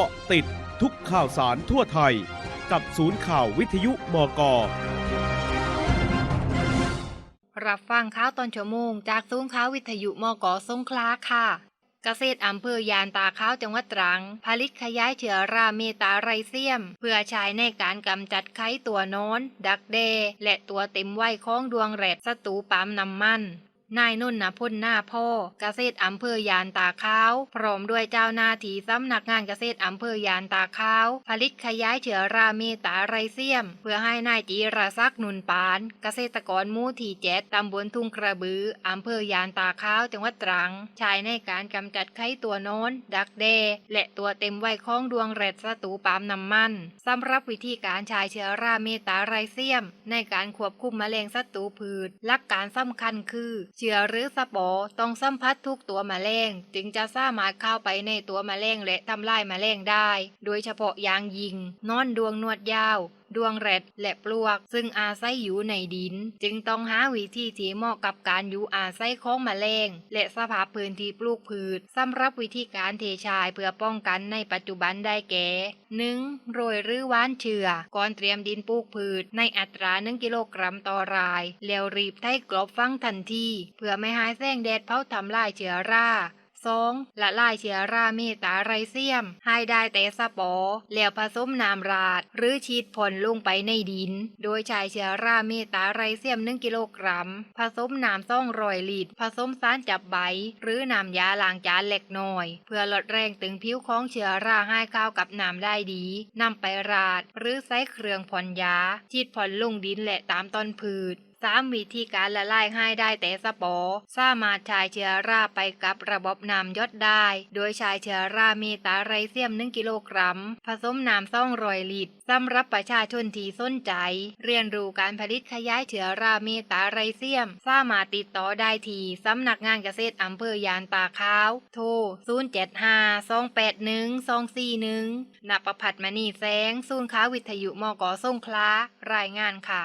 าะติดทุกข่าวสารทั่วไทย กับศูนย์ข่าววิทยุบก รับฟังข่าวตอนชั่วโมง จากซุ้มข่าววิทยุมกสงขลาค่ะ เกษตรอำเภอยานตาข้าวจังหวัดตรัง ผลิตขยายเชื้อราเมตาไรเซียม เพื่อใช้ในการกำจัดไข้ตัวนอน ดักแดและตัวเต็มวัยของดวงแรดศัตรูปามน้ำมัน นายนุ่นนะพ่นหน้าพ่อเกษตรอำเภอยานตาข้าว พร้อมด้วยเจ้าหน้าที่สำนักงานเกษตรอำเภอยานตาข้าว ผลิตขยายเชื้อราเมตาไรเซียม เพื่อให้นายจีรศักนุนปาน เกษตรกรมู่ที่เจ็ดตำบลทุ่งกระบืออำเภอยานตาข้าวจังหวัดตรังใช้ในการกำจัดไข้ตัวนอนดักแดและตัวเต็มไวัยของดวงแรดศัตรูปามน้ำมันสำหรับวิธีการใช้เชื้อราเมตาไรเซียม ในการควบคุมแมลงศัตรูพืชหลักการสำคัญคือเชื้อหรือสปอร์ต้องสัมผัสทุกตัวมแมลง จึงจะสามารถเข้าไปในตัวมแมลงและทำลายมแมลงได้ โดยเฉพาะยางยิง นอนดวงนวดยาว ดวงแรดและปลวก ซึ่งอาศัยอยู่ในดิน จึงต้องหาวิธีที่เหมาะกับการอยู่อาศัยของแมลง และสภาพพื้นที่ปลูกพืชสำหรับวิธีการเทชายเพื่อป้องกันในปัจจุบันได้แก่ 1. โรยหรือว่านเชื่อก่อนเตรียมดินปลูกพืช ในอัตรา 1 กิโลกรัมต่อราย แล้วรีบไถกลบฟังทันทีเพื่อไม่ให้แสงแดดเผาทำลายเชื้อรา 2. ละลายเชื้อราเมตาไรเซียม ให้ได้แต่สปอร์แล้วผสมน้ำราด หรือฉีดพ่นลงไปในดิน โดยใช้เชื้อราเมตาไรเซียม 1 กิโลกรัม ผสมน้ำซ่องรอยลิตรผสมสารจับใบ หรือน้ำยาล้างจานเล็กน้อย เพื่อลดแรงตึงผิวของเชื้อราให้เข้ากับน้ำได้ดีนำไปราด หรือใส่เครื่องผ่อนยาฉีดผ่อนลงดินและตามต้นพืชสามวิธีการละลายให้ได้แต่สปอสามารถใช้เชื้อราไปกับระบบน้ำยศได้ โดยใช้เชื้อราเมตาไรเซียม 1 กิโลกรัม ผสมน้ำซ่องรอยลิตรสำหรับประชาชนที่สนใจ เรียนรู้การผลิตขยายเชื้อราเมตาไรเซียม สามารถติดต่อได้ที่สำนักงานเกษตรอำเภอยานตาขาว โทร 075-281-241ณประพัฒน์มณีแสงศูนย์ค้าวิทยุมกสงขลารายงานค่ะ